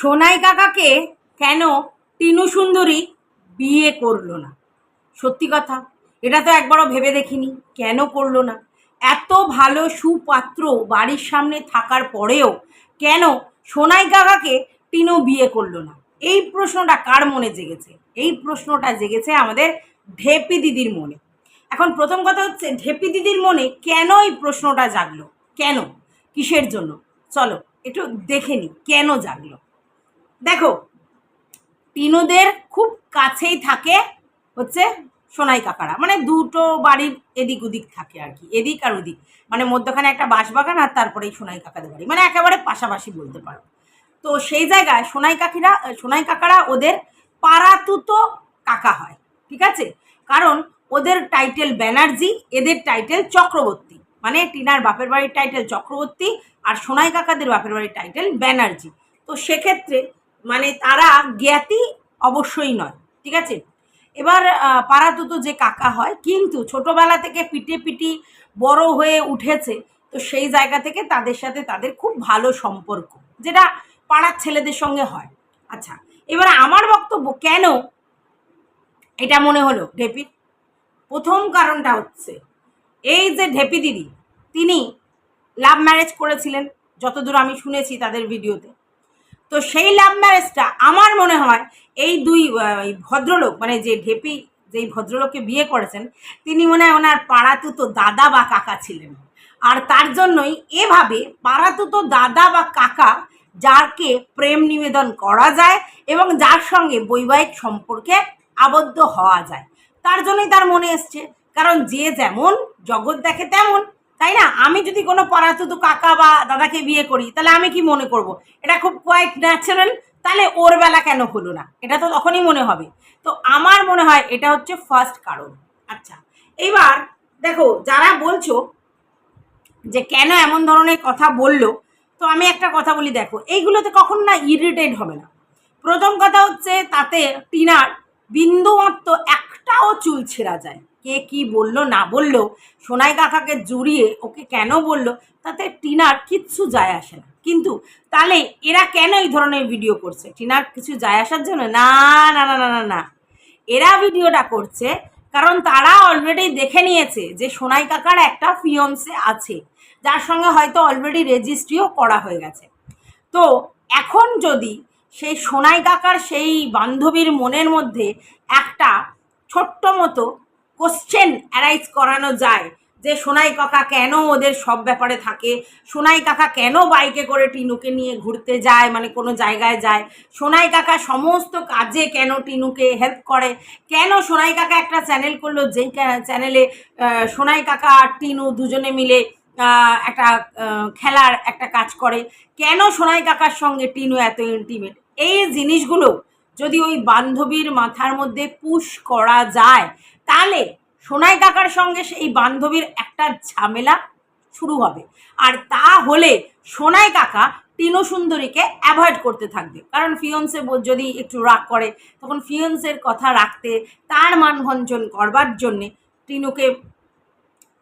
সোনাই কাকাকে কেন টিনু সুন্দরী বিয়ে করল না? সত্যি কথা, এটা তো একবারও ভেবে দেখিনি, কেন করল না? এত ভালো সুপাত্র বাড়ির সামনে থাকার পরেও কেন সোনাই কাকাকে টিনু বিয়ে করল না? এই প্রশ্নটা কার মনে জেগেছে? এই প্রশ্নটা জেগেছে আমাদের ঢেপি দিদির মনে। এখন প্রথম কথা হচ্ছে, ঢেপি দিদির মনে কেন এই প্রশ্নটা জাগলো? কেন? কিসের জন্য? চলো, একটু দেখে নি, কেন জাগলো? দেখো টিনুদের খুব কাছেই থাকে হচ্ছে সোনাই কাকারা। মানে দুটো বাড়ির এদিক ওদিক থাকে আর কি, এদিক আর ওদিক। মানে মধ্যখানে একটা বাঁশবাগান আর তারপরেই সোনাই কাকাদের বাড়ি। মানে একেবারে পাশাপাশি বলতে পারো। তো সেই জায়গায় সোনাই কাকিরা সোনাই কাকারা ওদের পাড়াতুতো কাকা হয়, ঠিক আছে? কারণ ওদের টাইটেল ব্যানার্জি, এদের টাইটেল চক্রবর্তী। মানে টিনার বাপের বাড়ির টাইটেল চক্রবর্তী আর সোনাই কাকাদের বাপের বাড়ির টাইটেল ব্যানার্জি। তো সেক্ষেত্রে মানে তারা জ্ঞাতি অবশ্যই নয়, ঠিক আছে? এবার পাড়াতুতো যে কাকা হয়, কিন্তু ছোটবেলা থেকে পিটে পিটি বড় হয়ে উঠেছে, তো সেই জায়গা থেকে তাদের সাথে তাদের খুব ভালো সম্পর্ক, যেটা পাড়ার ছেলেদের সঙ্গে হয়। আচ্ছা এবার আমার বক্তব্য কেন এটা মনে হলো ঢেপি? প্রথম কারণটা হচ্ছে, এই যে ঢেপি দিদি, তিনি লাভ ম্যারেজ করেছিলেন, যতদূর আমি শুনেছি তাদের ভিডিওতে তো সেই লাভ ম্যারেজটা আমার মনে হয় এই দুই ভদ্রলোক মানে যে ঢেপি, যেই ভদ্রলোককে বিয়ে করেছেন, তিনি মনে হয় ওনার পাড়াতুতো দাদা বা কাকা ছিলেন। আর তার জন্যই এভাবে পাড়াতুতো দাদা বা কাকা যাকে প্রেম নিবেদন করা যায় এবং যার সঙ্গে বৈবাহিক সম্পর্কে আবদ্ধ হওয়া যায়। তার জন্যই তার মনে এসছে, কারণ যে যেমন, জগৎ দেখে তেমন। তাই না? আমি যদি কোনো পরাতুতু কাকা বা দাদাকে বিয়ে করি, তাহলে আমি কি মনে করব? এটা খুব কোয়াইট ন্যাচারাল তাহলে ওর বেলা কেন হলো না? এটা তো তখনই মনে হবে। তো আমার মনে হয় এটা হচ্ছে ফার্স্ট কারণ। আচ্ছা এবার দেখো, যারা বলছো যে কেন এমন ধরনের কথা বলল, তো আমি একটা কথা বলি, দেখো, এইগুলোতে কখন না ইরিটেট হবে না। প্রথম কথা হচ্ছে তাতে টিনার বিন্দুমাত্র একটাও চুল ছেঁড়া যায় কে কি বলল, না বলল সোনাই কাকাকে জড়িয়ে ওকে কেন বলল, তাতে টিনার কিচ্ছু যায় আসে না। কিন্তু তাহলে এরা কেন এই ধরনের ভিডিও করছে? টিনার কিছু যায় আসার জন্য? না না না না না না। এরা ভিডিওটা করছে কারণ তারা অলরেডি দেখে নিয়েছে যে সোনাই কাকার একটা ফিয়ন্সে আছে, যার সঙ্গে হয়তো অলরেডি রেজিস্ট্রিও করা হয়ে গেছে। তো এখন যদি সেই সোনাই কাকার সেই বান্ধবীর মনের মধ্যে একটা ছোট্ট মতো কোশ্চেন অ্যারাইজ করানো যায়। যে সোনাই কাকা কেন ওদের সব ব্যাপারে থাকে? সোনাই কাকা কেন বাইকে করে টিনুকে নিয়ে ঘুরতে যায়? মানে কোনো জায়গায় যায়। সোনাই কাকা সমস্ত কাজে কেন টিনুকে হেল্প করে? কেন সোনাই কাকা একটা চ্যানেল করল যেই চ্যানেলে সোনাই কাকা আর টিনু দুজনে মিলে একটা খেলার একটা কাজ করে? কেন সোনাই কাকার সঙ্গে টিনু এত ইন্টিমেট এই জিনিসগুলো যদি ওই বান্ধবীর মাথার মধ্যে পুশ করা যায়, তাহলে সোনাই কাকার সঙ্গে সেই বান্ধবীর একটা ঝামেলা শুরু হবে। আর তা হলে সোনাই কাকা টিনু সুন্দরীকে অ্যাভয়েড করতে থাকবে। কারণ ফিয়ন্সে যদি একটু রাগ করে, তখন ফিয়ন্সের কথা রাখতে, তার মানভঞ্জন করবার জন্যে টিনুকে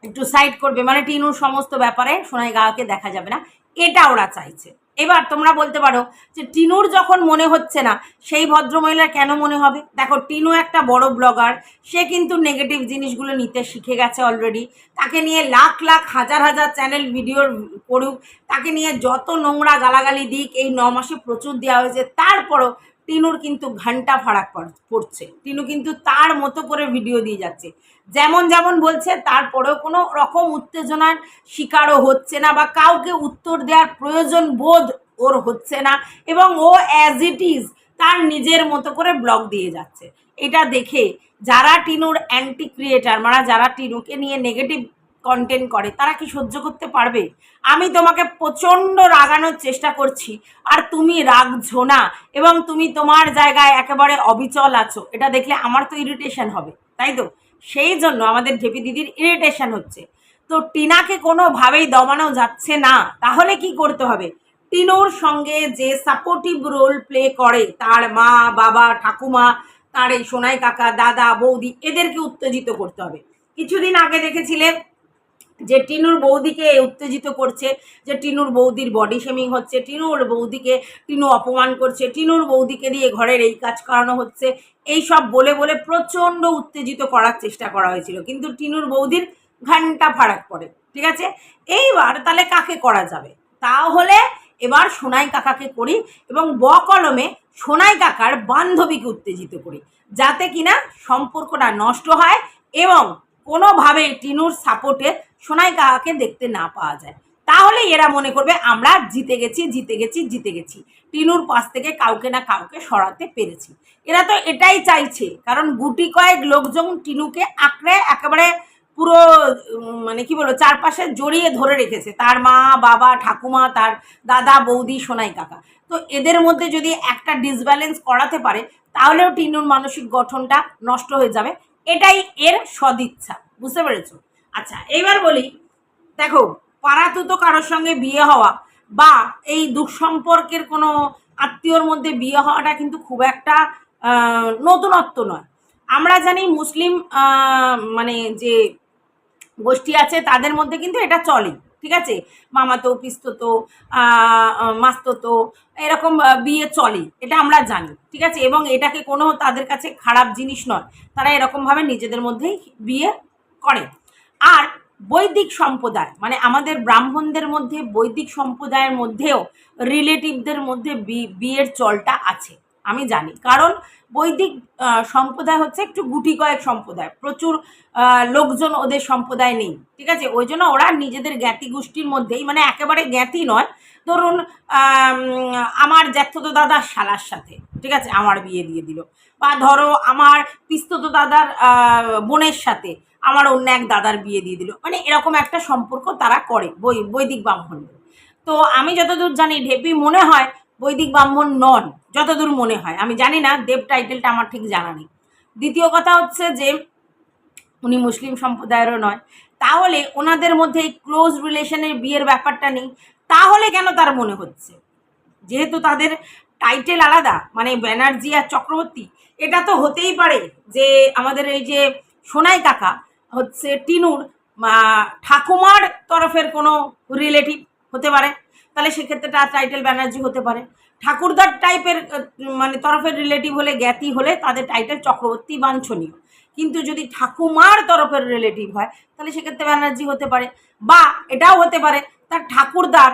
একটু সাইড করবে। মানে টিনুর সমস্ত ব্যাপারে সোনাই গাওয়াকে দেখা যাবে না। এটা ওরা চাইছে। এবার তোমরা বলতে পারো যে টিনুর যখন মনে হচ্ছে না, সেই ভদ্রমহিলার কেন মনে হবে? দেখো, টিনু একটা বড় ব্লগার সে কিন্তু নেগেটিভ জিনিসগুলো নিতে শিখে গেছে অলরেডি তাকে নিয়ে লাখ লাখ, হাজার হাজার চ্যানেল ভিডিওর করুক, তাকে নিয়ে যত নোংরা গালাগালি দিক, এই ন মাসে প্রচুর দেওয়া হয়েছে, তারপরও টিনুর কিন্তু ঘণ্টা ফারাক পড়ছে। টিনু কিন্তু তার মতো করে ভিডিও দিয়ে যাচ্ছে। যেমন যেমন বলছে, তারপরেও কোনো রকম উত্তেজনার শিকারও হচ্ছে না বা কাউকে উত্তর দেওয়ার প্রয়োজন বোধ ওর হচ্ছে না এবং ও অ্যাজ ইট ইজ তার নিজের মতো করে ব্লগ দিয়ে যাচ্ছে। এটা দেখে যারা টিনুর অ্যান্টি ক্রিয়েটার মানে যারা টিনুকে নিয়ে নেগেটিভ কন্টেন্ট করে, তারা কি সহ্য করতে পারবে? আমি তোমাকে প্রচণ্ড রাগানোর চেষ্টা করছি, আর তুমি রাগছো না, এবং তুমি তোমার জায়গায় একেবারে অবিচল আছো। এটা দেখলে আমার তো ইরিটেশন হবে, তাই তো? সেই জন্য আমাদের ঢেপি দিদির ইরিটেশন হচ্ছে। তো টিনাকে কোনোভাবেই দমানো যাচ্ছে না, তাহলে কি করতে হবে? টিনোর সঙ্গে যে সাপোর্টিভ রোল প্লে করে, তার মা, বাবা, ঠাকুমা, তার এই সোনাই কাকা, দাদা, বৌদি, এদেরকে উত্তেজিত করতে হবে। কিছুদিন আগে দেখেছিলে যে টিনুর বৌদিকে উত্তেজিত করছে, যে টিনুর বৌদির বডি শেমিং হচ্ছে, টিনুর বৌদিকে, টিনু অপমান করছে, টিনুর বৌদিকে দিয়ে ঘরের এই কাজ করানো হচ্ছে, এই সব বলে বলে প্রচণ্ড উত্তেজিত করার চেষ্টা করা হয়েছিল। কিন্তু টিনুর বৌদির ঘণ্টা ফারাক পড়ে, ঠিক আছে? এইবার তাহলে কাকে করা যাবে? তাহলে এবার সোনাই কাকাকে করি এবং ব কলমে সোনাই কাকার বান্ধবীকে উত্তেজিত করি, যাতে কিনা সম্পর্কটা নষ্ট হয় এবং কোনোভাবে টিনুর সাপোর্টে সোনাই কাকাকে দেখতে না পাওয়া যায়। তাহলে এরা মনে করবে, আমরা জিতে গেছি জিতে গেছি জিতে গেছি। টিনুর পাশ থেকে কাউকে না কাউকে সরাতে পেরেছি। এরা তো এটাই চাইছে, কারণ গুটি কয়েক লোকজন টিনুকে আঁকড়ে একেবারে পুরো মানে কি বলব, চারপাশে জড়িয়ে ধরে রেখেছে। তার মা, বাবা, ঠাকুমা, তার দাদা, বৌদি, সোনাই কাকা। তো এদের মধ্যে যদি একটা ডিসব্যালেন্স করাতে পারে, তাহলেও টিনুর মানসিক গঠনটা নষ্ট হয়ে যাবে। এটাই এর সদিচ্ছা। বুঝতে পেরেছ? আচ্ছা এইবার বলি, দেখো পাড়াতুতো কারোর সঙ্গে বিয়ে হওয়া বা এই দুঃসম্পর্কের কোনো আত্মীয়র মধ্যে বিয়ে হওয়াটা কিন্তু খুব একটা নতুনত্ব নয়। আমরা জানি মুসলিম মানে যে গোষ্ঠী আছে তাদের মধ্যে কিন্তু এটা চলে, ঠিক আছে? মামাতো, পিস্ততো মাস্ততো, এরকম বিয়ে চলে, এটা আমরা জানি, ঠিক আছে? এবং এটাকে কোনো তাদের কাছে খারাপ জিনিস নয়, তারা এরকমভাবে নিজেদের মধ্যেই বিয়ে করে। আর বৈদিক সম্প্রদায় মানে আমাদের ব্রাহ্মণদের মধ্যে, বৈদিক সম্প্রদায়ের মধ্যেও রিলেটিভদের মধ্যে বিয়ের চলটা আছে, আমি জানি। কারণ বৈদিক সম্প্রদায় হচ্ছে একটু গুটি কয়েক সম্প্রদায়, প্রচুর লোকজন ওদের সম্প্রদায় নেই, ঠিক আছে? ওই জন্য ওরা নিজেদের জ্ঞাতি গোষ্ঠীর মধ্যেই মানে একেবারে জ্ঞাতি নয়। ধরুন আমার জ্যাঠতো দাদার শালার সাথে, ঠিক আছে? আমার বিয়ে দিয়ে দিল। বা ধরো, আমার পিস্তত দাদার বোনের সাথে আমার অন্য এক দাদার বিয়ে দিয়ে দিল। মানে এরকম একটা সম্পর্ক তারা করে, বৈ, বৈদিক ব্রাহ্মণ তো আমি যতদূর জানি, ঢেপি মনে হয় বৈদিক ব্রাহ্মণ নন, যতদূর মনে হয়। আমি জানি না, দেব টাইটেলটা আমার ঠিক জানা নেই। দ্বিতীয় কথা হচ্ছে যে, উনি মুসলিম সম্প্রদায়েরও নয়। তাহলে ওনাদের মধ্যে এই ক্লোজ রিলেশনের বিয়ের ব্যাপারটা নেই। তাহলে কেন তার মনে হচ্ছে? যেহেতু তাদের টাইটেল আলাদা মানে ব্যানার্জি আর চক্রবর্তী, এটা তো হতেই পারে যে আমাদের এই যে সোনাই কাকা হচ্ছে টিনুর ঠাকুমার তরফের কোনো রিলেটিভ হতে পারে। তাহলে সেক্ষেত্রে তার টাইটেল ব্যানার্জি হতে পারে। ঠাকুরদার টাইপের মানে তরফের রিলেটিভ হলে, জ্ঞাতি হলে তাদের টাইটেল চক্রবর্তী বাঞ্ছনীয়। কিন্তু যদি ঠাকুমার তরফের রিলেটিভ হয়, তাহলে সেক্ষেত্রে ব্যানার্জি হতে পারে। বা এটাও হতে পারে, তার ঠাকুরদার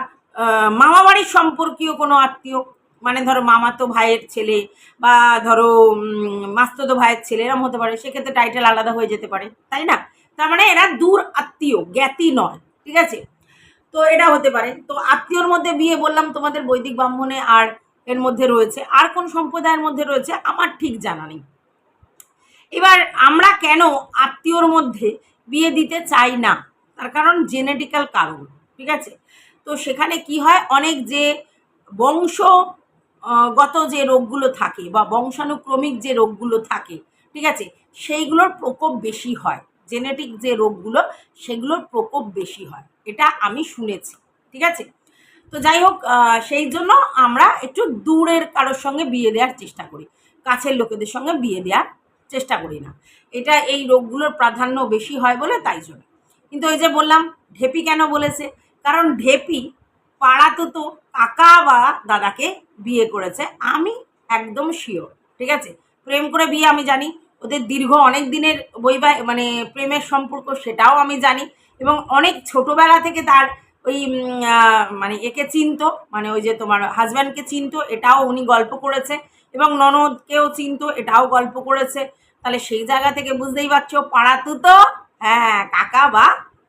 মামাবাড়ির সম্পর্কীয় কোনো আত্মীয় মানে ধরো মামাতো ভাইয়ের ছেলে বা ধরো মাস্ততো ভাইয়ের ছেলে, এরম হতে পারে। সেক্ষেত্রে টাইটেল আলাদা হয়ে যেতে পারে, তাই না? তার মানে এরা দূর আত্মীয়, জ্ঞাতি নয়, ঠিক আছে? তো এটা হতে পারে। তো আত্মীয়র মধ্যে বিয়ে বললাম তোমাদের বৈদিক ব্রাহ্মণে, আর এর মধ্যে রয়েছে, আর কোন সম্প্রদায়ের মধ্যে রয়েছে আমার ঠিক জানা নেই। এবার আমরা কেন আত্মীয়র মধ্যে বিয়ে দিতে চাই না? তার কারণ জেনেটিক্যাল কারণ, ঠিক আছে? তো সেখানে কি হয়? অনেক যে বংশ গত যে রোগগুলো থাকে বা বংশানুক্রমিক যে রোগগুলো থাকে, ঠিক আছে? সেইগুলোর প্রকোপ বেশি হয়। জেনেটিক যে রোগগুলো, সেগুলোর প্রকোপ বেশি হয়। এটা আমি শুনেছি, ঠিক আছে? তো যাই হোক সেই জন্য আমরা একটু দূরের কারোর সঙ্গে বিয়ে দেওয়ার চেষ্টা করি। কাছের লোকেদের সঙ্গে বিয়ে দেওয়ার চেষ্টা করি না। এটা এই রোগগুলোর প্রাধান্য বেশি হয় বলে তাই জন্য। কিন্তু ওই যে বললাম, ঢেপি কেন বলেছে? কারণ ঢেপি পাড়াতো তো কাকা বা দাদাকে বিয়ে করেছে, আমি একদম শিওর ঠিক আছে? প্রেম করে বিয়ে আমি জানি, ওদের দীর্ঘ অনেক দিনের বৈবাহ মানে প্রেমের সম্পর্ক সেটাও আমি জানি এবং অনেক ছোটবেলা থেকে তার ওই মানে একে চিনত মানে ওই যে তোমার হাজব্যান্ডকে চিনত, এটাও উনি গল্প করেছে এবং ননদকেও চিনত, এটাও গল্প করেছে। তাহলে সেই জায়গা থেকে বুঝতেই পারছ, পাড়াতু তো হ্যাঁ কাকা বা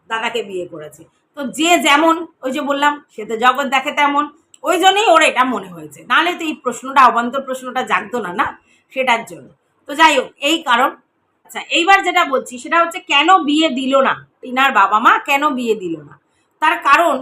দাদাকে বিয়ে করেছে। তো যে যেমন, ওই যে বললাম, সে তো জগৎ দেখে তেমন ওই জন্যই ওর এটা মনে হয়েছে। নাহলে তো এই প্রশ্নটা, অবান্তর প্রশ্নটা জাগতো না না? সেটার জন্য। তো যাই হোক, এই কারণ। আচ্ছা এইবার যেটা বলছি, সেটা হচ্ছে কেন বিয়ে দিল না? টিনার বাবা মা কেন বিয়ে দিল না? তার কারণ,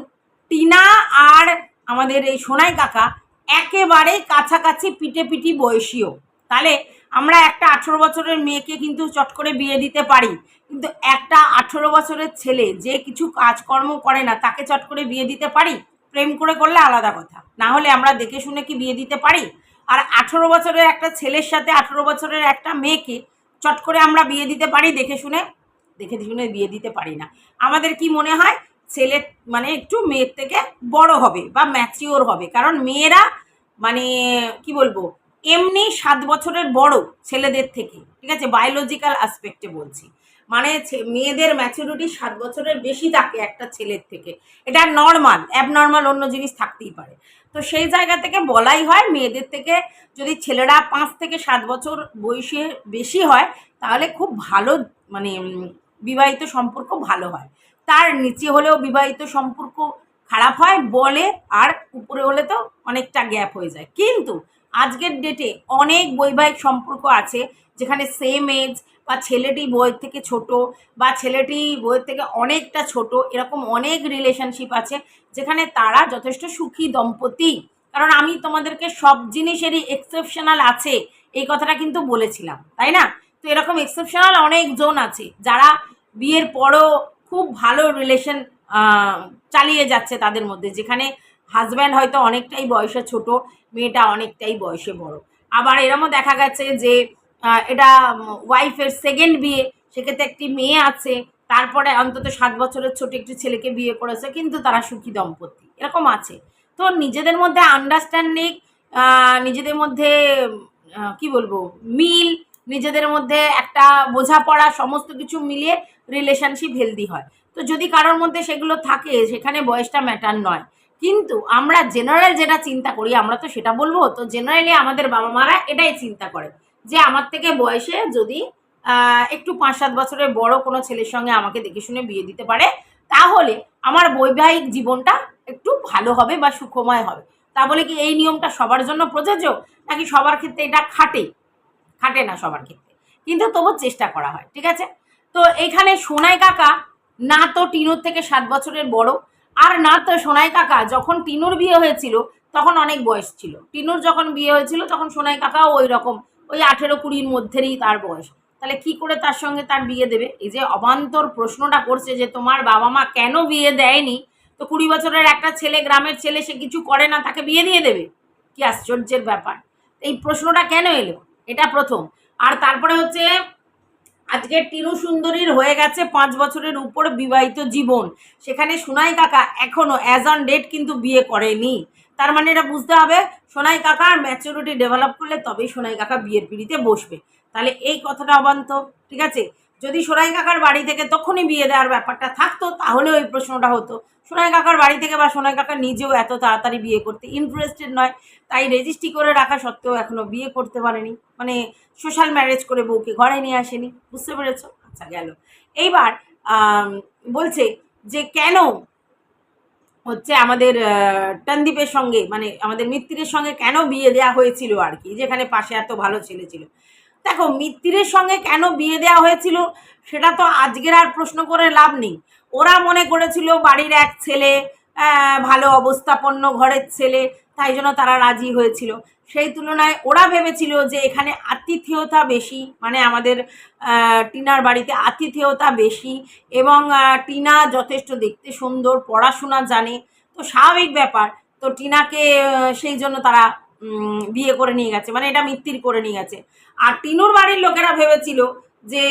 টিনা আর আমাদের এই সোনাই কাকা একেবারে কাছাকাছি পিটে পিটি বয়সীও। তাহলে আমরা একটা আঠেরো বছরের মেয়েকে কিন্তু চট করে বিয়ে দিতে পারি, কিন্তু একটা আঠেরো বছরের ছেলে যে কিছু কাজকর্ম করে না, তাকে চট করে বিয়ে দিতে পারি? প্রেম করে করলে আলাদা কথা। না হলে আমরা দেখে শুনে কি বিয়ে দিতে পারি? আর আঠেরো বছরের একটা ছেলের সাথে আঠেরো বছরের একটা মেয়েকে চট করে আমরা বিয়ে দিতে পারি, দেখে শুনে? দেখে শুনে বিয়ে দিতে পারি না। আমাদের কি মনে হয়? ছেলে মানে একটু মেয়ের থেকে বড় হবে বা ম্যাচিওর হবে। কারণ মেয়েরা মানে কি বলব? এমনি সাত বছরের বড় ছেলেদের থেকে। ঠিক আছে? বায়োলজিক্যাল আসপেক্টে বলছি। মানে মেয়েদের ম্যাচুরিটি সাত বছরের বেশি থাকে একটা ছেলের থেকে। এটা নর্মাল অ্যাবনর্মাল অন্য জিনিস থাকতেই পারে। তো সেই জায়গা থেকে বলাই হয়, মেয়েদের থেকে যদি ছেলেরা পাঁচ থেকে সাত বছর বয়সে বেশি হয়, তাহলে খুব ভালো মানে বিবাহিত সম্পর্ক ভালো হয়। তার নিচে হলেও বিবাহিত সম্পর্ক খারাপ হয়, বলে আর উপরে হলে তো অনেকটা গ্যাপ হয়ে যায়। কিন্তু আজকের ডেটে অনেক বৈবাহিক সম্পর্ক আছে, যেখানে সেম এজ বা ছেলেটি বইয়ের থেকে ছোট বা ছেলেটি বইয়ের থেকে অনেকটা ছোট, এরকম অনেক রিলেশনশিপ আছে, যেখানে তারা যথেষ্ট সুখী দম্পতি। কারণ আমি তোমাদেরকে সব জিনিসেরই এক্সেপশনাল আছে, এই কথাটা কিন্তু বলেছিলাম, তাই না? তো এরকম এক্সেপশনাল অনেক জন আছে, যারা বিয়ের পরও খুব ভালো রিলেশন চালিয়ে যাচ্ছে তাদের মধ্যে, যেখানে হাজব্যান্ড হয়তো অনেকটাই বয়সে ছোট মেয়েটা অনেকটাই বয়সে বড়। আবার এরমও দেখা গেছে যে এটা ওয়াইফের সেকেন্ড বিয়ে, সেক্ষেত্রে একটি মেয়ে আছে, তারপরে অন্তত সাত বছরের ছোট একটি ছেলেকে বিয়ে করেছে, কিন্তু তারা সুখী দম্পতি। এরকম আছে। তো নিজেদের মধ্যে আন্ডারস্ট্যান্ডিং নিজেদের মধ্যে কি বলব, মিল, নিজেদের মধ্যে একটা বোঝাপড়া, সমস্ত কিছু মিলিয়ে রিলেশনশিপ হেলদি হয়। তো যদি কারোর মধ্যে সেগুলো থাকে, সেখানে বয়সটা ম্যাটার নয়। কিন্তু আমরা জেনারেল যেটা চিন্তা করি, আমরা তো সেটা বলব, তো জেনারেলি আমাদের বাবা মারা এটাই চিন্তা করে যে আমার থেকে বয়সে যদি একটু পাঁচ সাত বছরের বড় কোনো ছেলের সঙ্গে আমাকে দেখে শুনে বিয়ে দিতে পারে, তাহলে আমার বৈবাহিক জীবনটা একটু ভালো হবে বা সুখময় হবে। তা বলে কি এই নিয়মটা সবার জন্য প্রযোজ্য? নাকি সবার ক্ষেত্রে এটা খাটে? খাটে না সবার ক্ষেত্রে। কিন্তু তবু চেষ্টা করা হয়, ঠিক আছে? তো এখানে সোনাই কাকা, না তো টিনুর থেকে সাত বছরের বড় আর না তো সোনাই কাকা, যখন টিনুর বিয়ে হয়েছিল, তখন অনেক বয়স ছিল। টিনুর যখন বিয়ে হয়েছিল, তখন সোনাই কাকাও ওই রকম ওই আঠেরো কুড়ির মধ্যেরই তার বয়স। তাহলে কি করে তার সঙ্গে তার বিয়ে দেবে? এই যে অবান্তর প্রশ্নটা করছে যে তোমার বাবা মা কেন বিয়ে দেয়নি? তো কুড়ি বছরের একটা ছেলে, গ্রামের ছেলে, সে কিছু করে না, তাকে বিয়ে দিয়ে দেবে? কি আশ্চর্যের ব্যাপার। এই প্রশ্নটা কেন এলো? এটা প্রথম। আর তারপরে হচ্ছে আজকে টিনু সুন্দরীর হয়ে গেছে পাঁচ বছরের উপর বিবাহিত জীবন। সেখানে সোনাই কাকা এখনও অ্যাজ অন ডেট কিন্তু বিয়ে করেনি। তার মানে এটা বুঝতে হবে, সোনাই কাকার ম্যাচুরিটি ডেভেলপ করলে তবেই সোনাই কাকা বিয়ের পিড়িতে বসবে। তাহলে এই কথাটা অবান্ত ঠিক আছে? যদি সোনাই কাকার বাড়ি থেকে তখনই বিয়ে দেওয়ার ব্যাপারটা থাকতো, তাহলে ওই প্রশ্নটা হতো। সোনাই কাকার বাড়ি থেকে বা সোনাই কাকা নিজেও এত তাড়াতাড়ি বিয়ে করতে ইন্টারেস্টেড নয়, তাই রেজিস্ট্রি করে রাখা সত্ত্বেও এখনও বিয়ে করতে পারেনি। মানে সোশ্যাল ম্যারেজ করে বউকে ঘরে নিয়ে আসেনি। বুঝতে পেরেছ? আচ্ছা গেল। এইবার বলছে যে কেন হচ্ছে আমাদের টনদীপের সঙ্গে মানে আমাদের মিত্তিরের সঙ্গে কেন বিয়ে দেওয়া হয়েছিল আর কি? যেখানে পাশে এত ভালো ছেলে ছিল। দেখো, মিত্তিরের সঙ্গে কেন বিয়ে দেওয়া হয়েছিল সেটা তো আজকের আর প্রশ্ন করে লাভ নেই। ওরা মনে করেছিল বাড়ির এক ছেলে ভালো অবস্থাপন্ন ঘরের ছেলে, তাই জন্য তারা রাজি হয়েছিল। সেই তুলনায় ওরা ভেবেছিল যে এখানে আতিথেয়তা বেশি মানে আমাদের টিনার বাড়িতে আতিথেয়তা বেশি এবং টিনা যথেষ্ট দেখতে সুন্দর, পড়াশোনা জানে। তো স্বাভাবিক ব্যাপার। তো টিনাকে সেই জন্য তারা বিয়ে করে নিয়ে গেছে। মানে এটা মিত্তির করে নিয়ে গেছে। আর টিনুর বাড়ির লোকেরা ভেবেছিল যে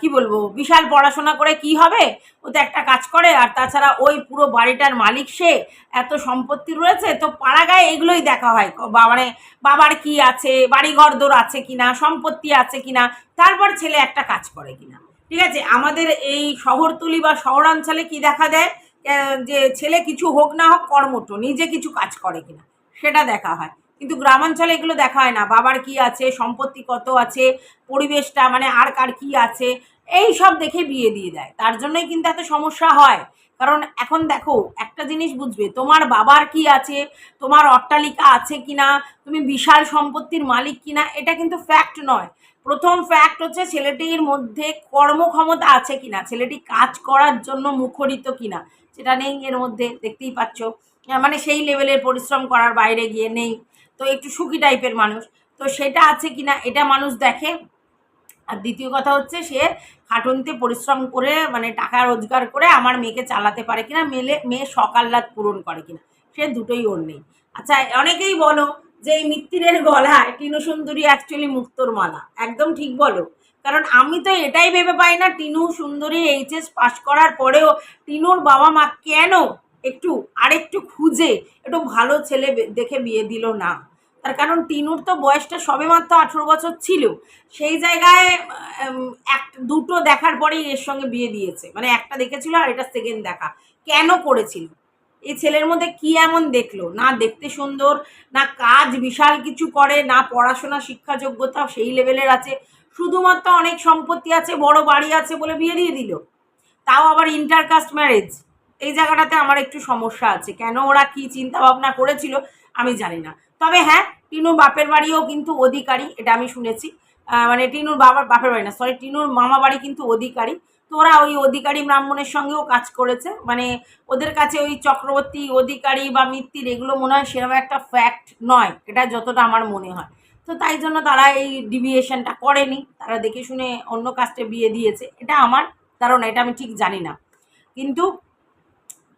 কি বলব, বিশাল পড়াশোনা করে কি হবে? ও তো একটা কাজ করে, আর তাছাড়া ওই পুরো বাড়িটার মালিক সে, এত সম্পত্তি রয়েছে, তো পাড়া গায়ে এগুলোই দেখা হয়। মানে বাবার কি আছে বাড়ি ঘরদোর আছে কিনা, সম্পত্তি আছে কিনা, তারপর ছেলে একটা কাজ করে কিনা। ঠিক আছে? আমাদের এই শহরতলি বা শহরাঞ্চলে কি দেখা দেয়? যে ছেলে কিছু হোক না হোক কর্মঠ, নিজে কিছু কাজ করে কিনা, সেটা দেখা হয়। কিন্তু গ্রামাঞ্চলে এগুলো দেখা হয় না। বাবার কি আছে, সম্পত্তি কত আছে, পরিবেশটা মানে আর কার কি আছে, এই সব দেখে বিয়ে দিয়ে দেয়। তার জন্যই কিন্তু এত সমস্যা হয়। কারণ এখন দেখো, একটা জিনিস বুঝবে, তোমার বাবার কি আছে, তোমার অট্টালিকা আছে কিনা, তুমি বিশাল সম্পত্তির মালিক কিনা, এটা কিন্তু ফ্যাক্ট নয়। প্রথম ফ্যাক্ট হচ্ছে ছেলেটির মধ্যে কর্মক্ষমতা আছে কিনা, ছেলেটি কাজ করার জন্য মুখরিত কিনা, সেটা নেই এর মধ্যে, দেখতেই পাচ্ছ। মানে সেই লেভেলের পরিশ্রম করার বাইরে গিয়ে নেই। তো একটু সুখী টাইপের মানুষ। তো সেটা আছে কি না এটা মানুষ দেখে। আর দ্বিতীয় কথা হচ্ছে সে খাটুনিতে পরিশ্রম করে মানে টাকা রোজগার করে আমার মেয়েকে চালাতে পারে কিনা, মেলে, মেয়ে সকাল্লাদ পূরণ করে কিনা, সে দুটোই ওর নেই। আচ্ছা অনেকেই বলো যে এই মিত্তিরের গলায় টিনু সুন্দরী অ্যাকচুয়ালি মুক্তোর মালা। একদম ঠিক বলো। কারণ আমি তো এটাই ভেবে পাই না, টিনু সুন্দরী এইচএস পাশ করার পরেও টিনুর বাবা মা কেন একটু আরেকটু খুঁজে, একটু ভালো ছেলে দেখে বিয়ে দিল না। তার কারণ টিনুর তো বয়সটা সবে মাত্র আঠেরো বছর ছিল। সেই জায়গায় এক, দুটো দেখার পরেই এর সঙ্গে বিয়ে দিয়েছে। মানে একটা দেখেছিল আর এটা সেকেন্ড দেখা। কেন করেছিল? এই ছেলের মধ্যে কি এমন দেখল? না দেখতে সুন্দর, না কাজ বিশাল কিছু করে, না পড়াশোনা শিক্ষা যোগ্যতা সেই লেভেলের আছে। শুধুমাত্র অনেক সম্পত্তি আছে, বড় বাড়ি আছে বলে বিয়ে দিয়ে দিল। তাও আবার ইন্টারকাস্ট ম্যারেজ এই জায়গাটাতে আমার একটু সমস্যা আছে। কেন ওরা কি চিন্তা ভাবনা করেছিল আমি জানি না। তবে হ্যাঁ টিনুর বাপের বাড়িও কিন্তু অধিকারী, এটা আমি শুনেছি। মানে টিনুর বাবার, বাপের বাড়ি না সরি টিনুর মামা বাড়ি কিন্তু অধিকারী। তো ওরা ওই অধিকারী ব্রাহ্মণের সঙ্গেও কাজ করেছে। মানে ওদের কাছে ওই চক্রবর্তী অধিকারী বা মিত্তির এগুলো মনে হয় সেরকম একটা ফ্যাক্ট নয়, এটা যতটা আমার মনে হয়। তো তাই জন্য তারা এই ডিভিয়েশনটা করেনি। তারা দেখে শুনে অন্য কাস্টে বিয়ে দিয়েছে। এটা আমার ধারণা, এটা আমি ঠিক জানি না। কিন্তু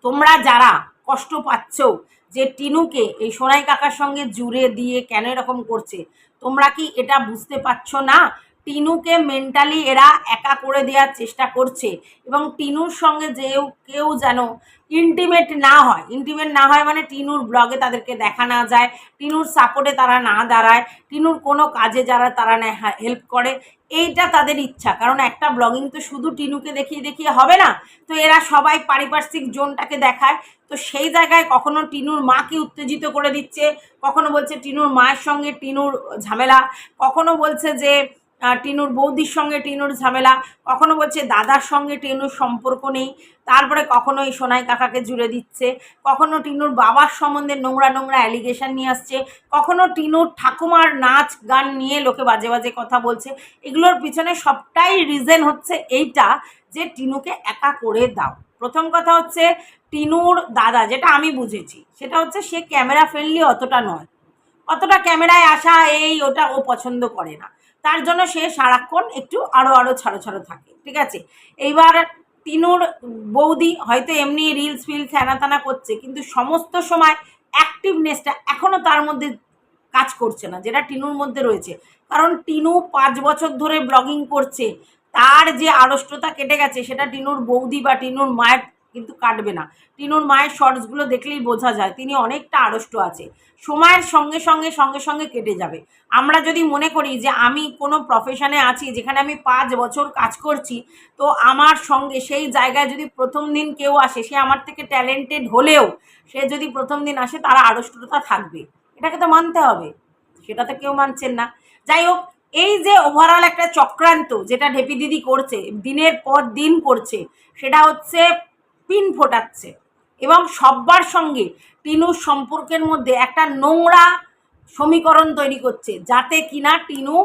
তোমরা যারা কষ্ট পাচ্ছ যে টিনুকে এই সোনাই কাকার সঙ্গে জুড়ে দিয়ে কেন এরকম করছে? তোমরা কি এটা বুঝতে পারছ না? টিনুকে মেন্টালি এরা একা করে দেওয়ার চেষ্টা করছে এবং টিনুর সঙ্গে যেও কেউ যেন ইন্টিমেট না হয়। ইন্টিমেট না হয় মানে টিনুর ব্লগে তাদেরকে দেখা না যায়, টিনুর সাপোর্টে তারা না দাঁড়ায়, টিনুর কোনো কাজে যারা তারা হেল্প করে, এইটা তাদের ইচ্ছা। কারণ একটা ব্লগিং তো শুধু টিনুকে দেখিয়ে দেখিয়ে হবে না, তো এরা সবাই পারিপার্শ্বিক জোনটাকে দেখায়। তো সেই জায়গায় কখনো টিনুর মাকে উত্তেজিত করে দিচ্ছে, কখনো বলছে টিনুর মায়ের সঙ্গে টিনুর ঝামেলা, কখনো বলছে যে টিনুর বৌদির সঙ্গে টিনুর ঝামেলা, কখনো বলছে দাদার সঙ্গে টিনুর সম্পর্ক নেই, তারপরে কখনো এই সোনাই কাকাকে জুড়ে দিচ্ছে, কখনো টিনুর বাবার সম্বন্ধে নোংরা নোংরা অ্যালিগেশন নিয়ে আসছে, কখনো টিনুর ঠাকুমার নাচ গান নিয়ে লোকে বাজে বাজে কথা বলছে। এগুলোর পিছনে সবটাই রিজন হচ্ছে এইটা যে টিনুকে একা করে দাও। প্রথম কথা হচ্ছে টিনুর দাদা, যেটা আমি বুঝেছি, সেটা হচ্ছে সে ক্যামেরা ফ্রেন্ডলি অতটা নয়। অতটা ক্যামেরায় আসা, এই, ওটা ও পছন্দ করে না। তার জন্য সে সারাক্ষণ একটু আরও আরও ছাড়ো ছাড়ো থাকে, ঠিক আছে? এইবার টিনুর বৌদি হয়তো এমনি রিলস ফিলস হ্যানা করছে, কিন্তু সমস্ত সময় অ্যাক্টিভনেসটা এখনও তার মধ্যে কাজ করছে না, যেটা টিনুর মধ্যে রয়েছে। কারণ টিনু পাঁচ বছর ধরে ব্লগিং করছে, তার যে আড়ষ্টতা কেটে গেছে, সেটা টিনুর বৌদি বা টিনুর মায়ের কিন্তু কাটবে না। টিনুর মায়ের শর্টসগুলো দেখলেই বোঝা যায়, তিনি অনেকটা আড়ষ্ট আছে। সময়ের সঙ্গে সঙ্গে সঙ্গে সঙ্গে কেটে যাবে। আমরা যদি মনে করি যে আমি কোনো প্রফেশনে আছি, যেখানে আমি পাঁচ বছর কাজ করছি, তো আমার সঙ্গে সেই জায়গায় যদি প্রথম দিন কেউ আসে, সে আমার থেকে ট্যালেন্টেড হলেও, সে যদি প্রথম দিন আসে, তারা আড়ষ্টতা থাকবে। এটাকে তো মানতে হবে। সেটা তো কেউ মানছেন না। যাই হোক, এই যে ওভারঅল একটা চক্রান্ত, যেটা ঢেপি দিদি করছে, দিনের পর দিন করছে, সেটা হচ্ছে পিন ফোটাচ্ছে। এবং সব্বার সঙ্গে টিনুর সম্পর্কের মধ্যে একটা নোংরা সমীকরণ তৈরি করছে, যাতে কিনা টিনু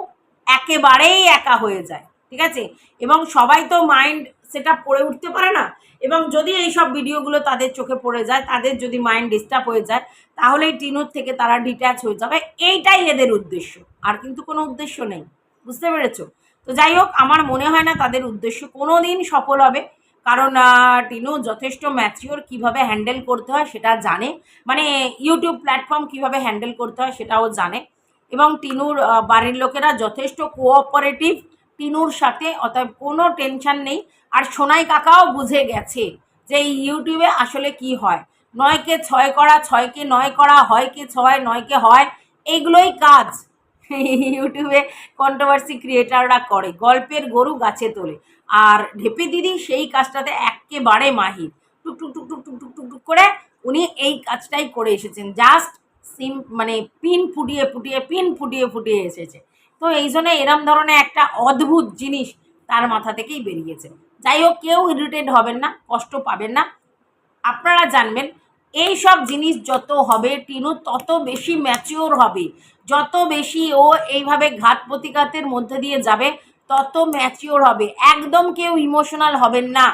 একেবারেই একা হয়ে যায়, ঠিক আছে? এবং সবাই তো মাইন্ড সেটা পড়ে উঠতে পারে না। এবং যদি এই সব ভিডিওগুলো তাদের চোখে পড়ে যায়, তাদের যদি মাইন্ড ডিস্টার্ব হয়ে যায় তাহলে এই টিনুর থেকে তারা ডিট্যাচ হয়ে যাবে। এইটাই এদের উদ্দেশ্য। আর কিন্তু কোনো উদ্দেশ্য নেই। বুঝতে পেরেছ? তো যাই হোক, আমার মনে হয় না তাদের উদ্দেশ্য কোনো দিন সফল হবে। কারণ টিনু যথেষ্ট ম্যাচিওর কীভাবে হ্যান্ডেল করতে হয় সেটা জানে। মানে ইউটিউব প্ল্যাটফর্ম কীভাবে হ্যান্ডেল করতে হয় সেটাও জানে। এবং টিনুর বাড়ির লোকেরা যথেষ্ট কোঅপারেটিভ টিনুর সাথে, অতএব কোনো টেনশন নেই। আর সোনাই কাকাও বুঝে গেছে যে ইউটিউবে আসলে কি হয়। নয়কে ছয় করা ছয়কে নয় করা হয়কে ছয় নয়কে হয় এইগুলোই কাজ। ইউটিউবে কন্ট্রোভার্সি ক্রিয়েটাররা করে, গল্পের গরু গাছে তোলে। আর ঢেপে দিদি সেই কাজটাতে একেবারে মাহির। টুক টুক টুক টুক টুক টুক টুক টুক করে উনি এই কাজটাই করে এসেছেন। জাস্ট সিম মানে পিন ফুটিয়ে ফুটিয়ে পিন ফুটিয়ে ফুটিয়ে এসেছে। তো এই জন্য এরম ধরনের একটা অদ্ভুত জিনিস তার মাথা থেকেই বেরিয়েছে। যাই হোক, কেউ ইরিটেড হবেন না, কষ্ট পাবেন না। আপনারা জানবেন, এই সব জিনিস যত হবে টিনু, তত বেশি ম্যাচিওর হবে। যত বেশি ও এইভাবে ঘাত প্রতিঘাতের মধ্যে দিয়ে যাবে তত ম্যাচিওর হবে। একদম কেউ ইমোশনাল হবেন না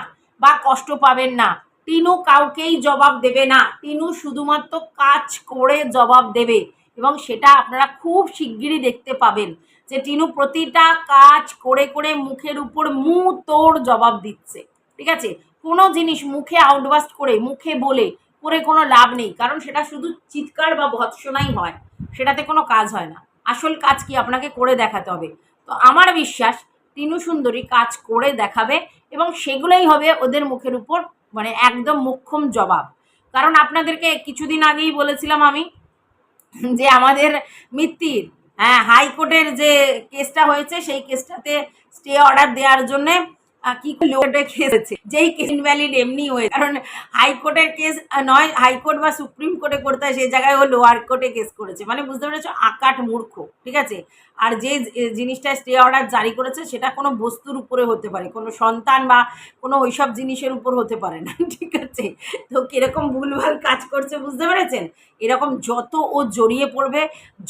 বা কষ্ট পাবেন না। টিনু কাউকেই জবাব দেবে না। টিনু শুধুমাত্র কাজ করে জবাব দেবে এবং সেটা আপনারা খুব শিগগিরই দেখতে পাবেন যে টিনু প্রতিটা কাজ করে করে মুখের উপর মু তোর জবাব দিচ্ছে। ঠিক আছে? কোনো জিনিস মুখে আউটবাস্ট করে, মুখে বলে করে কোনো লাভ নেই। কারণ সেটা শুধু চিৎকার বা ভৎসনাই হয়। সেটাতে কোনো কাজ হয় না। আসল কাজ কি? আপনাকে করে দেখাতে হবে। তো আমার বিশ্বাস তিনু সুন্দরী কাজ করে দেখাবে এবং সেগুলোই হবে ওদের মুখের উপর মানে একদম মুখ্যম জবাব। কারণ আপনাদেরকে কিছুদিন আগেই বলেছিলাম আমি যে আমাদের মিত্তির হ্যাঁ হাইকোর্টের যে কেসটা হয়েছে সেই কেসটাতে স্টে অর্ডার দেওয়ার জন্যে কি লোকটা খেয়েছে। যেই কেস ইনভ্যালিড এমনি হয়ে কারণ হাইকোর্টের কেস নয় হাইকোর্ট বা সুপ্রিম কোর্টে করতে হয়, সেই জায়গায় ও লোয়ার কোর্টে কেস করেছে। মানে বুঝতে পেরেছ, আকাট মূর্খ, ঠিক আছে? আর যে জিনিসটা স্টে অর্ডার জারি করেছে, সেটা কোনো বস্তুর উপরে হতে পারে। কোনো সন্তান বা কোনো ওইসব জিনিসের উপর হতে পারে না, ঠিক আছে? তো কীরকম ভুলভাল কাজ করছে, বুঝতে পেরেছেন? এরকম যত ও জড়িয়ে পড়বে,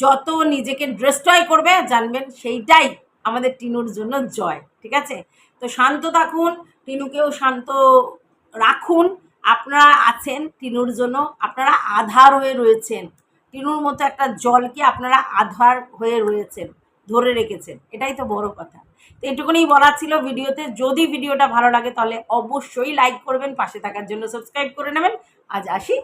যত নিজেকে ড্রেস্ট্রয় করবে, জানবেন সেইটাই আমাদের টিনুর জন্য জয়, ঠিক আছে? তো শান্ত থাকুন, টিনুকেও শান্ত রাখুন। আপনারা আছেন টিনুর জন্য, আপনারা আধার হয়ে রয়েছেন। টিনুর মতো একটা জলকে আপনারা আধার হয়ে রয়েছেন, ধরে রেখেছেন। এটাই তো বড় কথা। তো এটুকুনি বলার ছিল ভিডিওতে। যদি ভিডিওটা ভালো লাগে তাহলে অবশ্যই লাইক করবেন, পাশে থাকার জন্য সাবস্ক্রাইব করে নেবেন। আজ আসি।